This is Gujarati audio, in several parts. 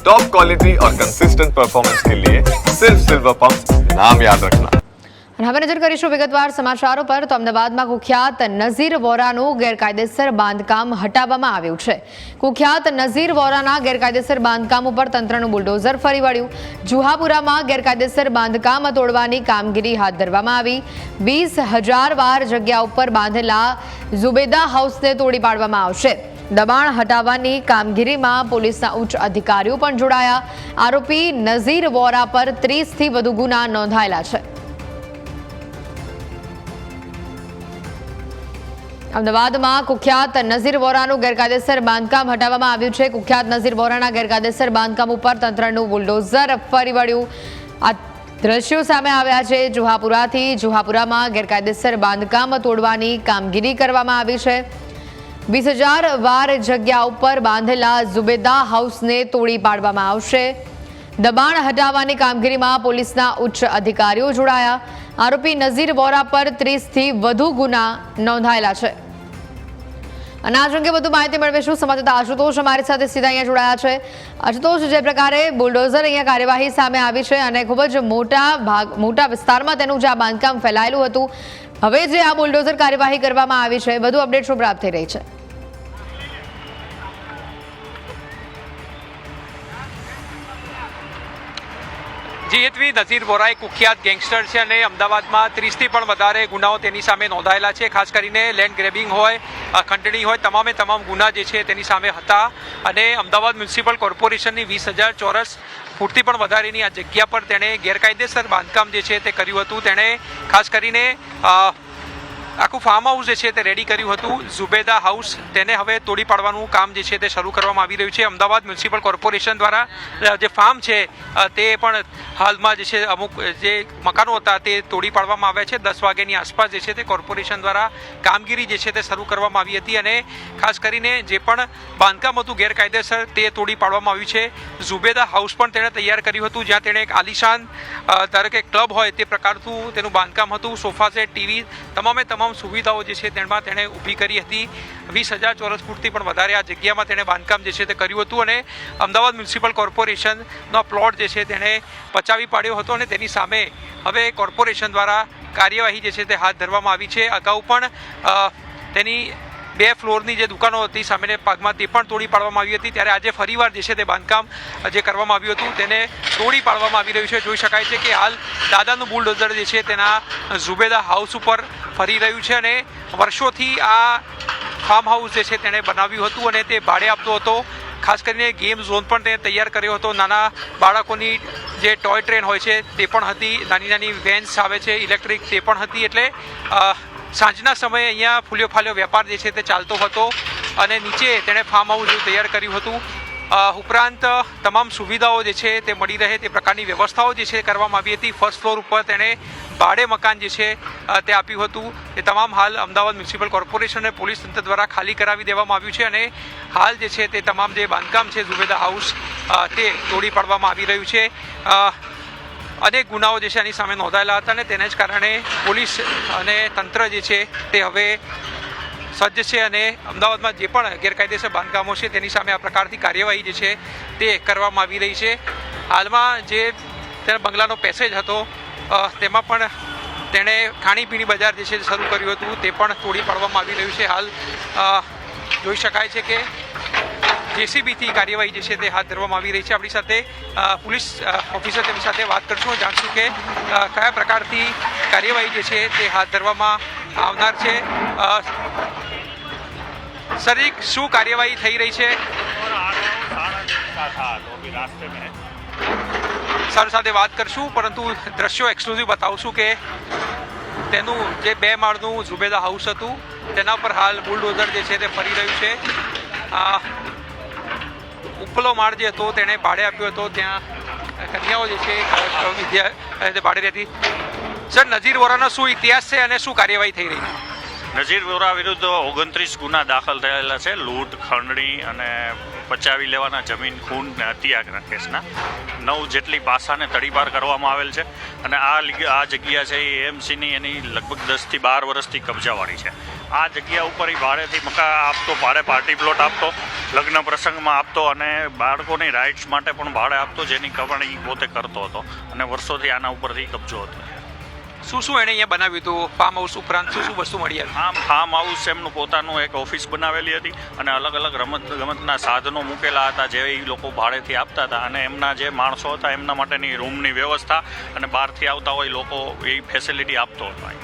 टॉप क्वालिटी और कंसिस्टेंट परफॉर्मेंस के लिए सिर्फ सिल्वर पंप नाम याद रखना અને હવે નજર કરીશું વિગતવાર સમાચારો પર તો અમદાવાદમાં કુખ્યાત નઝીર વોરાનું ગેરકાયદેસર બાંધકામ હટાવવામાં આવ્યું છે કુખ્યાત નઝીર વોરાના ગેરકાયદેસર બાંધકામ ઉપર તંત્રનું બુલડોઝર ફરી વળ્યું જુહાપુરામાં ગેરકાયદેસર બાંધકામ તોડવાની કામગીરી હાથ ધરવામાં આવી વીસ હજાર વાર જગ્યા ઉપર બાંધેલા ઝુબેદા હાઉસને તોડી પાડવામાં આવશે દબાણ હટાવવાની કામગીરીમાં પોલીસના ઉચ્ચ અધિકારીઓ પણ જોડાયા. આરોપી નઝીર વોરા પર ત્રીસથી વધુ ગુના નોંધાયેલા છે. અમદાવાદમાં કુખ્યાત નઝીર વોરાનું ગેરકાયદેસર બાંધકામ હટાવવામાં આવ્યું છે. કુખ્યાત નઝીર વોરાના ગેરકાયદેસર બાંધકામ ઉપર તંત્રનું બુલડોઝર ફરી વળ્યું. આ દ્રશ્યો સામે આવ્યા છે. જુહાપુરાથી જુહાપુરામાં ગેરકાયદેસર બાંધકામ તોડવાની કામગીરી કરવામાં આવી છે. વીસ હજાર વાર જગ્યા ઉપર બાંધેલા ઝુબેદા હાઉસને તોડી પાડવામાં આવશે. દબાણ હટાવવાની કામગીરીમાં પોલીસના ઉચ્ચ અધિકારીઓ જોડાયા. આરોપી નઝીર વોરા પર ત્રીસથી વધુ ગુના નોંધાયેલા છે. અને આ અંગે વધુ માહિતી મેળવીશું સંવાદદાતા આશુતોષ અમારી સાથે સીધા અહીંયા જોડાયા છે. આશુતોષ, જે પ્રકારે બુલડોઝર અહીંયા કાર્યવાહી સામે આવી છે અને ખૂબ જ મોટા ભાગ, મોટા વિસ્તારમાં તેનું જે આ બાંધકામ ફેલાયેલું હતું, હવે જે આ બુલડોઝર કાર્યવાહી કરવામાં આવી છે, વધુ અપડેટ શું પ્રાપ્ત થઈ રહી છે. જી હેતવી નઝીર વોરા એક કુખ્યાત ગેંગસ્ટર છે અને અમદાવાદમાં ત્રીસથી પણ વધારે ગુનાઓ તેની સામે નોંધાયેલા છે. ખાસ કરીને લેન્ડ ગ્રેબિંગ હોય ખંડણી હોય, તમામે તમામ ગુના જે છે તેની સામે હતા. અને અમદાવાદ મ્યુનિસિપલ કોર્પોરેશનની વીસ હજાર ચોરસ ફૂટથી પણ વધારેની આ જગ્યા પર તેણે ગેરકાયદેસર બાંધકામ જે છે તે કર્યું હતું. તેણે ખાસ કરીને આખું ફાર્મ હાઉસ જે છે તે રેડી કર્યું હતું. ઝુબેદા હાઉસ તેને હવે તોડી પાડવાનું કામ જે છે તે શરૂ કરવામાં આવી રહ્યું છે. અમદાવાદ મ્યુનિસિપલ કોર્પોરેશન દ્વારા જે ફાર્મ છે તે પણ હાલમાં જે છે અમુક જે મકાનો હતા તે તોડી પાડવામાં આવ્યા છે. દસ વાગ્યાની આસપાસ જે છે તે કોર્પોરેશન દ્વારા કામગીરી જે છે તે શરૂ કરવામાં આવી હતી અને ખાસ કરીને જે પણ બાંધકામ હતું ગેરકાયદેસર તે તોડી પાડવામાં આવ્યું છે. ઝુબેદા હાઉસ પણ તેણે તૈયાર કર્યું હતું, જ્યાં તેણે એક આલિશાન ધારો કે ક્લબ હોય તે પ્રકારનું તેનું બાંધકામ હતું. સોફા સેટ ટીવી તમામે તમામ સુવિધાઓ જે છે તેમાં તેણે ઊભી કરી હતી. વીસ હજાર ચોરસ ફૂટથી પણ વધારે આ જગ્યામાં તેણે બાંધકામ જે છે તે કર્યું હતું અને અમદાવાદ મ્યુનિસિપલ કોર્પોરેશનનો પ્લોટ જે છે તેણે પચાવી પાડ્યો હતો અને તેની સામે હવે કોર્પોરેશન દ્વારા કાર્યવાહી જે છે તે હાથ ધરવામાં આવી છે. અગાઉ પણ તેની બે ફ્લોરની જે દુકાનો હતી, સામેને ભાગમાં તે પણ તોડી પાડવામાં આવી હતી. ત્યારે આજે ફરીવાર જે છે તે બાંધકામ જે કરવામાં આવ્યું હતું, તેને તોડી પાડવામાં આવી રહ્યું છે. જોઈ શકાય છે કે હાલ દાદાનું બુલડોઝર જે છે તેના ઝુબેદા હાઉસ ઉપર ફરી રહ્યું છે અને વર્ષોથી આ ફાર્મ હાઉસ જે છે તેણે બનાવ્યું હતું અને તે ભાડે આપતો હતો. ખાસ કરીને ગેમ ઝોન પણ તેને તૈયાર કર્યો હતો. નાના બાળકોની જે ટોય ટ્રેન હોય છે તે પણ હતી. નાની નાની વેન્સ આવે છે, ઇલેક્ટ્રિક તે પણ હતી. એટલે સાંજના સમયે અહીંયા ફૂલ્યો ફાલ્યો વેપાર જે છે તે ચાલતો હતો અને નીચે તેણે ફાર્મ હાઉસ જેવું તૈયાર કર્યું હતું. ઉપરાંત તમામ સુવિધાઓ જે છે તે મળી રહે તે પ્રકારની વ્યવસ્થાઓ જે છે કરવામાં આવી હતી. ફર્સ્ટ ફ્લોર ઉપર તેણે ભાડે મકાન જે છે તે આપ્યું હતું. એ તમામ હાલ અમદાવાદ મ્યુનિસિપલ કોર્પોરેશન અને પોલીસ તંત્ર દ્વારા ખાલી કરાવી દેવામાં આવ્યું છે અને હાલ જે છે તે તમામ જે બાંધકામ છે ઝુબેદા હાઉસ તે તોડી પાડવામાં આવી રહ્યું છે. અનેક ગુનાઓ જે છે એની સામે નોંધાયેલા હતા અને તેને જ કારણે પોલીસ અને તંત્ર જે છે તે હવે સજ્જ છે અને અમદાવાદમાં જે પણ ગેરકાયદેસર બાંધકામો છે તેની સામે આ પ્રકારની કાર્યવાહી જે છે તે કરવામાં આવી રહી છે. હાલમાં જે તેના બંગલાનો પેસેજ હતો તેમાં પણ તેણે ખાણીપીણી બજાર જે છે શરૂ કર્યું હતું, તે પણ તોડી પાડવામાં આવી રહ્યું છે. હાલ જોઈ શકાય છે કે જેસીબીથી કાર્યવાહી જે છે તે હાથ ધરવામાં આવી રહી છે. આપણી સાથે પોલીસ ઓફિસર તેમની સાથે વાત કરશું જાણશું કે કયા પ્રકારથી કાર્યવાહી જે છે તે હાથ ધરવામાં આવનાર છે. સર શું કાર્યવાહી થઈ રહી છે? સર સાથે વાત કરશું, પરંતુ દ્રશ્યો એક્સક્લુઝિવ બતાવશું કે તેનું જે બે માળનું ઝુબેદા હાઉસ હતું, તેના પર હાલ બુલડોઝર જે છે તે ફરી રહ્યું છે. ઉપલો માળ જે હતો તેણે ભાડે આપ્યો હતો. ત્યાં કન્યાઓ જે છે વિદ્યા ભાડે રહેતી. સર, નજીર વોરાનો શું ઇતિહાસ છે અને શું કાર્યવાહી થઈ રહી? નજીર વોરા વિરુદ્ધ ઓગણત્રીસ ગુના દાખલ થયેલા છે. લૂંટ, ખંડણી અને પચાવી લેવાના જમીન, ખૂન ને હત્યાના કેસના. નવ જેટલી પાસાને તડીપાર કરવામાં આવેલ છે. અને આ આ જગ્યા છે એ એએમસીની એની લગભગ દસથી બાર વર્ષથી કબજાવાળી છે. આ જગ્યા ઉપર એ ભાડેથી મકા આપતો ભાડે પાર્ટી પ્લોટ આપતો લગ્ન પ્રસંગમાં આપતો અને બાળકોની રાઇટ્સ માટે પણ ભાડે આપતો જેની કમાણી એ પોતે કરતો હતો અને વર્ષોથી આના ઉપરથી કબજો હતો. શું શું એણે અહીંયા બનાવ્યું હતું? ફાર્મ હાઉસ ઉપરાંત શું શું વસ્તુ મળી હતી આમ ફાર્મ હાઉસ એમનું પોતાનું એક ઓફિસ બનાવેલી હતી અને અલગ અલગ રમત ગમતના સાધનો મૂકેલા હતા જે એ લોકો ભાડેથી આપતા હતા અને એમના જે માણસો હતા એમના માટેની રૂમની વ્યવસ્થા અને બહારથી આવતા હોય લોકો એ ફેસિલિટી આપતો હતો.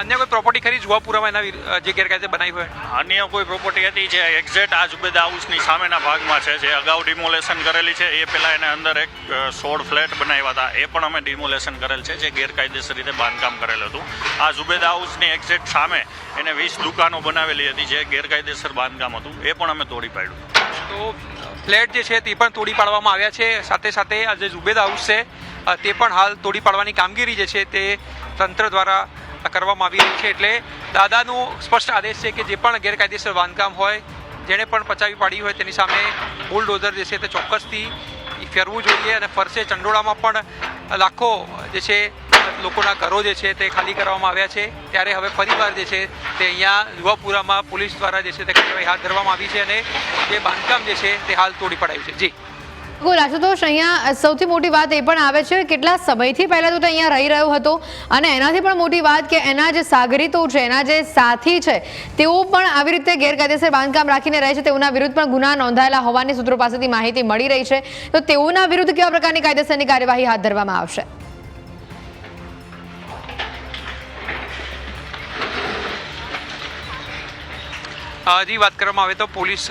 અન્ય કોઈ પ્રોપર્ટી ખરી જુવાપુરામાં એના જે ગેરકાયદે બનાવી હોય? અન્ય કોઈ પ્રોપર્ટી હતી જે એક્ઝેક્ટ આ જુબેદા હાઉસની સામેના ભાગમાં છે જે અગાઉ ડિમોલેશન કરેલી છે એ પહેલાં એને અંદર એક સોળ ફ્લેટ બનાવ્યા હતા. એ પણ અમે ડિમોલેશન કરેલ છે જે ગેરકાયદેસર રીતે બાંધકામ કરેલું હતું. આ જુબેદા હાઉસની એક્ઝેક્ટ સામે એને વીસ દુકાનો બનાવેલી હતી જે ગેરકાયદેસર બાંધકામ હતું. એ પણ અમે તોડી પાડ્યું. તો ફ્લેટ જે છે તે પણ તોડી પાડવામાં આવ્યા છે. સાથે સાથે આ જે ઝુબેદ હાઉસ છે તે પણ હાલ તોડી પાડવાની કામગીરી જે છે તે તંત્ર દ્વારા કરવામાં આવી રહી છે એટલે દાદાનું સ્પષ્ટ આદેશ છે કે જે પણ ગેરકાયદેસર બાંધકામ હોય, જેણે પણ પચાવી પાડી હોય તેની સામે બુલડોઝર જે છે તે ચોક્કસથી ફેરવું જોઈએ અને ફરશે ચંડોળામાં પણ લાખો જે છે લોકોના ઘરો જે છે તે ખાલી કરવામાં આવ્યા છે. ત્યારે હવે ફરીવાર જે છે તે અહીંયા યુવાપુરામાં પોલીસ દ્વારા જે છે તે કાર્યવાહી હાથ ધરવામાં આવી છે અને જે બાંધકામ જે છે તે હાલ તોડી પડાયું છે. જી. બિલકુલ આશુતોષ અહીંયા સૌથી મોટી વાત એ પણ આવે છે, કેટલા સમયથી પહેલાં તો અહીંયા રહી રહ્યો હતો અને એનાથી પણ મોટી વાત કે એના જે સાગરીતો છે, એના જે સાથી છે, તેઓ પણ આવી રીતે ગેરકાયદેસર બાંધકામ રાખીને રહે છે, તેઓના વિરુદ્ધ પણ ગુના નોંધાયેલા હોવાની સૂત્રો પાસેથી માહિતી મળી રહી છે. તો તેઓના વિરુદ્ધ કેવા પ્રકારની કાયદેસરની કાર્યવાહી હાથ ધરવામાં આવશે? હજી વાત કરવામાં આવે તો પોલીસ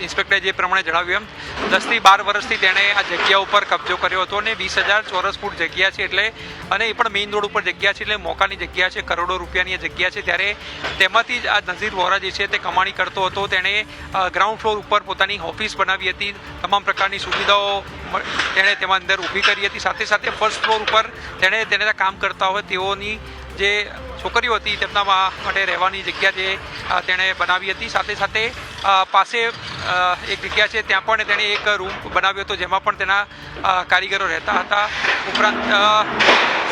ઇન્સ્પેક્ટરે જે પ્રમાણે જણાવ્યું એમ, દસથી બાર વર્ષથી તેણે આ જગ્યા ઉપર કબજો કર્યો હતો અને વીસ હજાર ચોરસ ફૂટ જગ્યા છે એટલે, અને એ પણ મેઇન રોડ ઉપર જગ્યા છે એટલે મોકાની જગ્યા છે, કરોડો રૂપિયાની જગ્યા છે. ત્યારે તેમાંથી જ આ નઝીર વોરા જે છે તે કમાણી કરતો હતો. તેણે ગ્રાઉન્ડ ફ્લોર ઉપર પોતાની ઓફિસ બનાવી હતી. તમામ પ્રકારની સુવિધાઓ તેણે તેમાં અંદર ઊભી કરી હતી. સાથે સાથે ફર્સ્ટ ફ્લોર ઉપર તેણે તેને કામ કરતા હોય તેઓની જે છોકરીઓ હતી તેમના માટે રહેવાની જગ્યા જે તેણે બનાવી હતી. સાથે સાથે પાસે એક જગ્યા છે, ત્યાં પણ તેણે એક રૂમ બનાવ્યો હતો, જેમાં પણ તેના કારીગરો રહેતા હતા. ઉપરાંત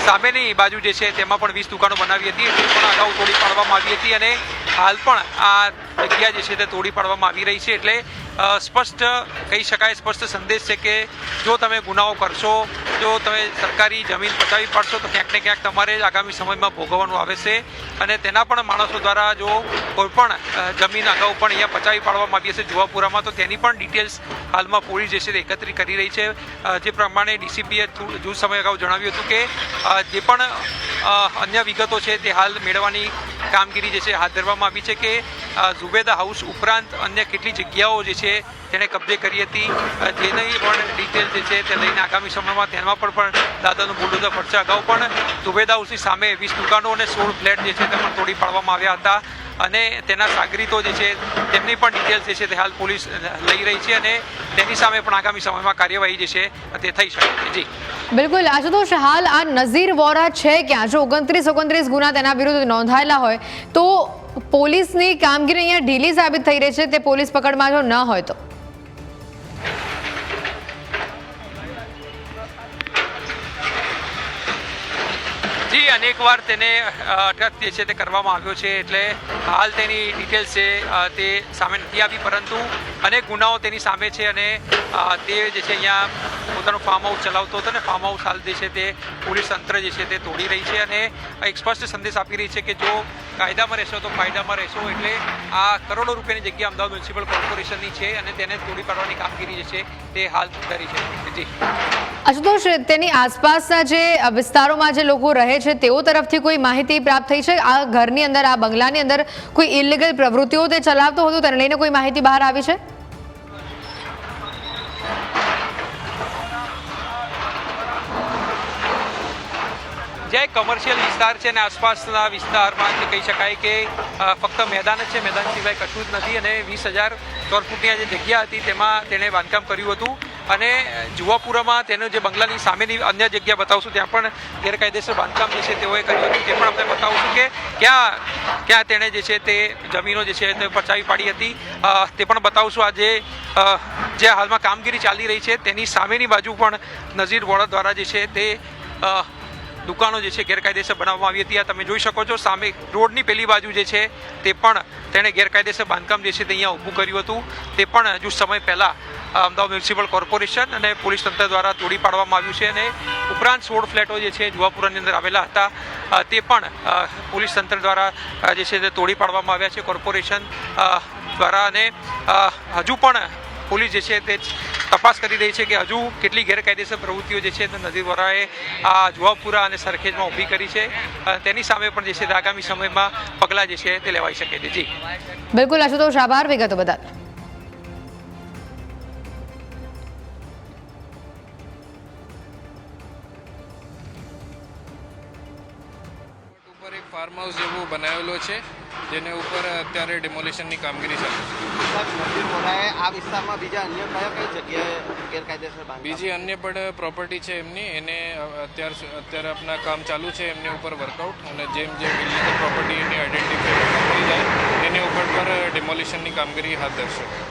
સામેની બાજુ જે છે, તેમાં પણ વીસ દુકાનો બનાવી હતી. તે પણ અગાઉ તોડી પાડવામાં આવી હતી અને હાલ પણ આ જગ્યા જે છે, તે તોડી પાડવામાં આવી રહી છે. એટલે સ્પષ્ટ કહી શકાય, સ્પષ્ટ સંદેશ છે કે જો તમે ગુનાઓ કરશો, જો તમે સરકારી જમીન પચાવી પાડશો, તો ક્યાંક ને ક્યાંક તમારે જ આગામી સમયમાં ભોગવવાનું આવે છે. અને તેના પણ માણસો દ્વારા જો કોઈપણ જમીન અગાઉ પણ અહીંયા પચાવી પાડવામાં આવી હશે જુવાપુરામાં, તો તેની પણ ડિટેલ્સ હાલમાં પોલીસ જે છે એકત્રિત કરી રહી છે. જે પ્રમાણે ડીસીપીએ જૂથ સમય અગાઉ જણાવ્યું હતું કે જે પણ અન્ય વિગતો છે તે હાલ મેળવવાની કામગીરી જે છે હાથ ધરવામાં આવી છે કે ઝુબેદા હાઉસ ઉપરાંત અન્ય કેટલી જગ્યાઓ જે છે તેણે કબજે કરી હતી તેની પણ ડિટેલ જે છે તે લઈને આગામી સમયમાં તેમાં પણ પણ દાદાનું બુલડોઝર ફરશે અગાઉ પણ ઝુબેદા હાઉસની સામે વીસ દુકાનો અને સોળ ફ્લેટ જે છે તે પણ તોડી પાડવામાં આવ્યા હતા અને તેના સાગરીતો જે છે તેમની પણ ડિટેલ્સ જે છે તે હાલ પોલીસ લઈ રહી છે અને તેની સામે પણ આગામી સમયમાં કાર્યવાહી જે છે તે થઈ શકે છે. જી. બિલકુલ, આશુતોષ, હાલ આ નઝીર વોરા છે ક્યાં? જો ઓગણત્રીસ ઓગણત્રીસ ગુના તેના વિરુદ્ધ નોંધાયેલા હોય, તો પોલીસની કામગીરી અહીંયા ઢીલી સાબિત થઈ રહી છે, તે પોલીસ પકડમાં જો ન હોય તો. જી અનેકવાર તેને અટક જે છે તે કરવામાં આવ્યો છે, એટલે હાલ તેની ડિટેલ્સ છે તે સામે નથી આવી, પરંતુ અનેક ગુનાઓ તેની સામે છે અને તે જે છે અહીંયા પોતાનું ફાર્મ હાઉસ ચલાવતો હતો ને ફાર્મ હાઉસ હાલ જે છે તે પોલીસ તંત્ર જે છે તે તોડી રહી છે અને એક સ્પષ્ટ સંદેશ આપી રહી છે કે જો કાયદામાં રહેશો તો ફાયદામાં રહેશો એટલે આ કરોડો રૂપિયાની જગ્યા અમદાવાદ મ્યુનિસિપલ કોર્પોરેશનની છે અને તેને તોડી પાડવાની કામગીરી જે છે તે હાલ કરી છે. જી. આશુતોષ, તેની આસપાસના જે વિસ્તારોમાં જે લોકો રહે છે, તેઓ તરફથી કોઈ માહિતી પ્રાપ્ત થઈ છે? આ ઘરની અંદર, આ બંગલાની અંદર કોઈ ઇલીગલ પ્રવૃત્તિઓ તે ચલાવતો હતો? તેને લઈને કોઈ માહિતી બહાર આવી છે? જે કમર્શિયલ વિસ્તાર છે અને આસપાસના વિસ્તારમાં કહી શકાય કે ફક્ત મેદાન જ છે. મેદાન સિવાય કશું જ નથી. અને વીસ હજાર ચોર ફૂટની જે જગ્યા હતી, તેમાં તેણે બાંધકામ કર્યું હતું. અને જુવાપુરામાં તેનો જે બંગલાની સામેની અન્ય જગ્યા બતાવશું, ત્યાં પણ ગેરકાયદેસર બાંધકામ જે છે તેઓએ કર્યું હતું. તે પણ આપણે બતાવશું કે ક્યાં ક્યાં તેણે જે છે તે જમીનો જે છે તે પચાવી પાડી હતી. તે પણ બતાવશું આજે. જે હાલમાં કામગીરી ચાલી રહી છે, તેની સામેની બાજુ પણ નઝીર વોળા દ્વારા જે છે તે દુકાનો જે છે ગેરકાયદેસર બનાવવામાં આવી હતી, આ તમે જોઈ શકો છો. સામે રોડની પેલી બાજુ જે છે, તે પણ તેણે ગેરકાયદેસર બાંધકામ જે છે તે અહીંયા ઊભું કર્યું હતું. તે પણ હજુ સમય પહેલાં અમદાવાદ મ્યુનિસિપલ કોર્પોરેશન અને પોલીસ તંત્ર દ્વારા તોડી પાડવામાં આવ્યું છે અને ઉપરાંત સોળ ફ્લેટો જે છે જુવાપુરાની અંદર આવેલા હતા. તે પણ પોલીસ તંત્ર દ્વારા જે છે તે તોડી પાડવામાં આવ્યા છે. કોર્પોરેશન દ્વારા અને હજુ પણ પોલીસ જે છે તે તપાસ કરી રહી છે કે હજુ કેટલી ગેરકાયદેસર પ્રવૃત્તિઓ જે છે તે નદી વોરાએ આ જુવાપુરા અને સરખેજમાં ઊભી કરી છે. તેની સામે પણ જે છે આગામી સમયમાં પગલાં જે છે તે લેવાઈ શકે છે. જી. બિલકુલ, આશુતોષ, આભાર. વિગતો બદલ. ફાર્મ હાઉસ જેવું બનાવેલો છે જેને ઉપર અત્યારે ડિમોલિશનની કામગીરી ચાલે છે. આ વિસ્તારમાં બીજા અન્ય કયા કઈ જગ્યાએ ગેરકાયદેસર બીજી અન્ય પણ પ્રોપર્ટી છે એમની એને અત્યાર અત્યારે આપણા કામ ચાલુ છે એમની ઉપર વર્કઆઉટ અને જેમ જેમ ઇલીગલ પ્રોપર્ટી એની આઈડેન્ટિફાઈ થઈ જાય એની ઉપર પર ડિમોલિશનની કામગીરી હાથ ધરશે.